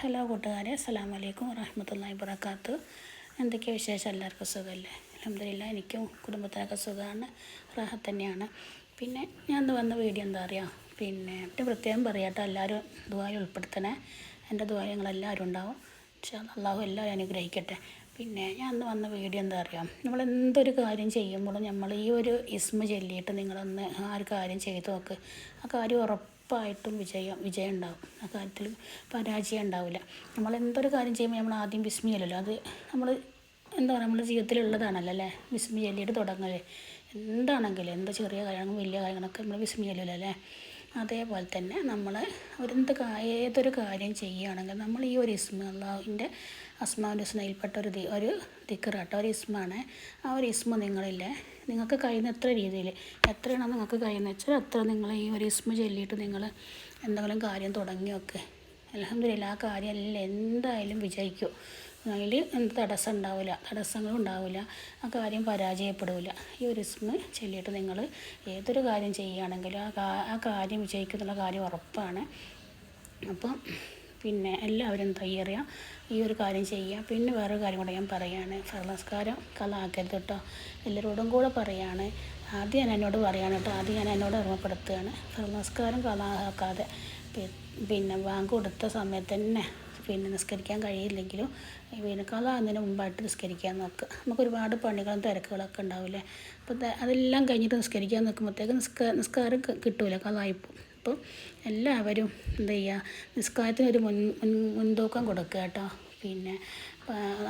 Hello കൂട്ടുകാരെ അസ്സാം വലൈക്കും വറഹമത്തല്ലാ വബർക്കാത്തു എന്തൊക്കെയാണ് വിശേഷം? എല്ലാവർക്കും സുഖമല്ലേ അലഹമില്ല എനിക്കും കുടുംബത്തിനൊക്കെ സുഖമാണ് റാഹത്ത് തന്നെയാണ്. പിന്നെ ഞാൻ വന്ന വീഡിയോ എന്താ പറയുക പിന്നെ എന്റെ പ്രത്യേകം പറയാട്ടോ എല്ലാവരും ദുബായി ഉൾപ്പെടുത്തണേ. എന്റെ ദുബായങ്ങളെല്ലാവരും ഉണ്ടാവും. പക്ഷേ അള്ളാഹു എല്ലാവരും അനുഗ്രഹിക്കട്ടെ. പിന്നെ ഞാൻ അന്ന് വന്ന വീഡിയോ എന്താ പറയുക നമ്മൾ എന്തൊരു കാര്യം ചെയ്യുമ്പോഴും നമ്മൾ ഈ ഒരു ഇസ്മ ചൊല്ലിയിട്ട് നിങ്ങളൊന്ന് ആ ഒരു കാര്യം ചെയ്ത് നോക്ക്. ആ കാര്യം ഉറപ്പായിട്ടും വിജയം വിജയം ഉണ്ടാകും ആ കാര്യത്തിൽ പരാജയം ഉണ്ടാവില്ല. നമ്മൾ എന്തൊരു കാര്യം ചെയ്യുമ്പോൾ നമ്മൾ ആദ്യം ബിസ്മില്ലല്ലോ അത് നമ്മൾ എന്താ പറയുക നമ്മുടെ ജീവിതത്തിലുള്ളതാണല്ലോ അല്ലേ? വിസ്മി ചൊല്ലിയിട്ട് തുടങ്ങൽ. എന്താണെങ്കിലും എന്താ ചെറിയ കാര്യങ്ങളും വലിയ കാര്യങ്ങളൊക്കെ നമ്മൾ വിസ്മി അല്ലേ? അതേപോലെ തന്നെ നമ്മൾ ഒരെന്ത് ഏതൊരു കാര്യം ചെയ്യുകയാണെങ്കിൽ നമ്മൾ ഈ ഒരു ഇസ്മ അള്ളാഹുവിന്റെ അസ്മാവിന്റെ സ്നേഹിൽപ്പെട്ട ഒരു ഒരു ദിക്കറാട്ട ഒരു ഇസ്മാണ്. ആ ഒരു ഇസ്മ നിങ്ങളില്ലേ നിങ്ങൾക്ക് കഴിയുന്ന എത്ര രീതിയിൽ എത്രയാണോ നിങ്ങൾക്ക് കഴിയുന്നത് വെച്ചാൽ അത്ര നിങ്ങൾ ഈ ഒരു ഇസ്മ ചൊല്ലിയിട്ട് നിങ്ങൾ എന്തെങ്കിലും കാര്യം തുടങ്ങി വെക്ക് അലഹമില്ല ആ കാര്യം എല്ലാം എന്തായാലും വിജയിക്കും. അതിൽ എന്ത് തടസ്സം ഉണ്ടാവില്ല. തടസ്സങ്ങളും ഉണ്ടാവില്ല. ആ കാര്യം പരാജയപ്പെടില്ല ഈ ഒരു ഇസ്മ ചൊല്ലിയിട്ട് നിങ്ങൾ ഏതൊരു കാര്യം ചെയ്യുകയാണെങ്കിലും ആ ആ കാര്യം വിജയിക്കുന്നുള്ള കാര്യം ഉറപ്പാണ്. അപ്പം പിന്നെ എല്ലാവരും തയ്യാറിയാം ഈ ഒരു കാര്യം ചെയ്യുക. പിന്നെ വേറൊരു കാര്യം കൂടെ ഞാൻ പറയുകയാണ് ഫലനമസ്കാരം കലാക്കരുത് കേട്ടോ. എല്ലാവരോടും കൂടെ പറയുകയാണ് ആദ്യം ഞാൻ എന്നോട് പറയുകയാണ് കേട്ടോ. ആദ്യം ഞാൻ എന്നോട് ഓർമ്മപ്പെടുത്തുകയാണ്. ഫലനമസ്കാരം കളാക്കാതെ പിന്നെ ബാങ്ക് കൊടുത്ത സമയത്ത് തന്നെ പിന്നെ നിസ്കരിക്കാൻ കഴിയില്ലെങ്കിലും വേനൽക്കാലം അതിന് മുമ്പായിട്ട് നിസ്കരിക്കാൻ നോക്കുക നമുക്ക് ഒരുപാട് പണികളും തിരക്കുകളൊക്കെ ഉണ്ടാവില്ലേ? അപ്പോൾ അതെല്ലാം കഴിഞ്ഞിട്ട് നിസ്കരിക്കാൻ നിൽക്കുമ്പോഴത്തേക്ക് നിസ്കാരം നിസ്കാരം കിട്ടൂല കളായിപ്പോൾ അപ്പോൾ എല്ലാവരും എന്താ ചെയ്യുക? നിസ്കാരത്തിനൊരു മുൻ മുൻ മുൻതൂക്കം കൊടുക്കുക കേട്ടോ. പിന്നെ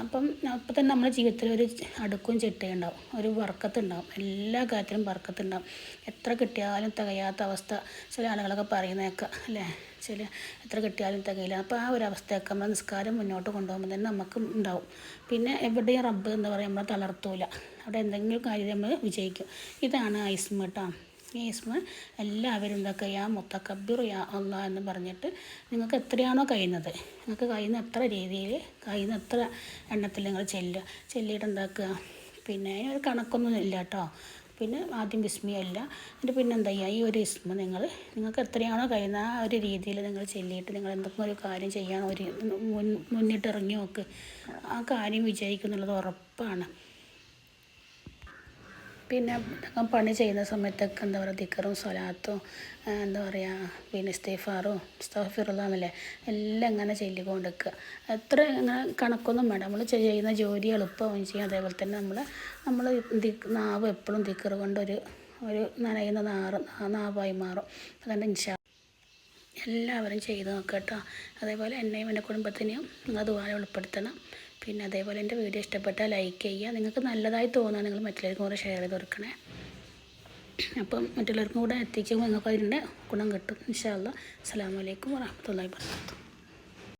അപ്പം അപ്പം തന്നെ നമ്മുടെ ജീവിതത്തിൽ ഒരു അടുക്കും ചിട്ടയുണ്ടാവും ഒരു വർക്കത്തുണ്ടാവും. എല്ലാ കാര്യത്തിലും വർക്കത്തുണ്ടാവും. എത്ര കിട്ടിയാലും തികയാത്ത അവസ്ഥ ചില ആളുകളൊക്കെ പറയുന്നേക്കാം അല്ലേ? ചില എത്ര കിട്ടിയാലും തികയില്ല. അപ്പോൾ ആ ഒരു അവസ്ഥയൊക്കെ നമ്മൾ നിസ്കാരം മുന്നോട്ട് കൊണ്ടുപോകുമ്പോൾ തന്നെ നമുക്ക് ഉണ്ടാവും. പിന്നെ എവിടെയും റബ്ബ് എന്ന് പറയുമ്പോൾ തളർത്തൂല. അവിടെ എന്തെങ്കിലും കാര്യം നമ്മൾ വിജയിക്കും. ഇതാണ് ഐസ്മ ഈ ഇസ്മ എല്ലാവരും എന്തൊക്കെ യാ മുത്തക്കബിർ യാ അല്ല എന്ന് പറഞ്ഞിട്ട് നിങ്ങൾക്ക് എത്രയാണോ കഴിയുന്നത് നിങ്ങൾക്ക് കഴിയുന്ന എത്ര രീതിയിൽ കഴിയുന്ന എത്ര എണ്ണത്തിൽ നിങ്ങൾ ചെല്ലുക. ചെല്ലിയിട്ട് എന്താക്കുക? പിന്നെ അതിനൊരു കണക്കൊന്നും ഇല്ല കേട്ടോ. പിന്നെ ആദ്യം വിസ്മയല്ല എന്നിട്ട് പിന്നെ എന്താ ചെയ്യുക ഈ ഒരു ഇസ്മ നിങ്ങൾ നിങ്ങൾക്ക് എത്രയാണോ കഴിയുന്ന ആ ഒരു രീതിയിൽ നിങ്ങൾ ചെല്ലിയിട്ട് നിങ്ങൾ എന്തൊക്കെ ഒരു കാര്യം ചെയ്യാൻ ഒരു മുൻ മുന്നിട്ട് ഇറങ്ങി നോക്ക്. ആ കാര്യം വിജയിക്കുന്നുള്ളത് ഉറപ്പാണ്. പിന്നെ പണി ചെയ്യുന്ന സമയത്തൊക്കെ എന്താ പറയുക ദിക്കറും സ്വലാത്തും എന്താ പറയുക പിന്നെ ഇസ്തീഫാറും ഇസ്തഫിറുള്ളാന്നല്ലേ എല്ലാം ഇങ്ങനെ ചൊല്ലിക്കൊണ്ടിരിക്കുക. എത്ര ഇങ്ങനെ കണക്കൊന്നും വേണ്ട. നമ്മൾ ചെയ്യുന്ന ജോലി എളുപ്പമാവും ചെയ്യും. അതേപോലെ തന്നെ നമ്മൾ നമ്മൾ നാവ് എപ്പോഴും ദിക്കറ് കൊണ്ടൊരു ഒരു നനയുന്ന നാറ് നാവായി മാറും. അതുകൊണ്ട് ഇൻഷാ എല്ലാവരും ചെയ്ത് നോക്കുക കേട്ടോ. അതേപോലെ എന്നെയും എന്റെ കുടുംബത്തിനെയും അതുപോലെ ഉൾപ്പെടുത്തണം. പിന്നെ അതേപോലെ എന്റെ വീഡിയോ ഇഷ്ടപ്പെട്ടാൽ ലൈക്ക് ചെയ്യുക. നിങ്ങൾക്ക് നല്ലതായി തോന്നുക നിങ്ങൾ മറ്റുള്ളവർക്കും കൂടെ ഷെയർ ചെയ്ത് കൊടുക്കണേ. അപ്പം മറ്റുള്ളവർക്കും കൂടെ എത്തിക്കുമ്പോൾ നിങ്ങൾക്ക് അതിന്റെ ഗുണം കിട്ടും. ഇൻഷാ അസ്സാം വലൈക്കും വാഹമത്തല്ലാ വാത്തു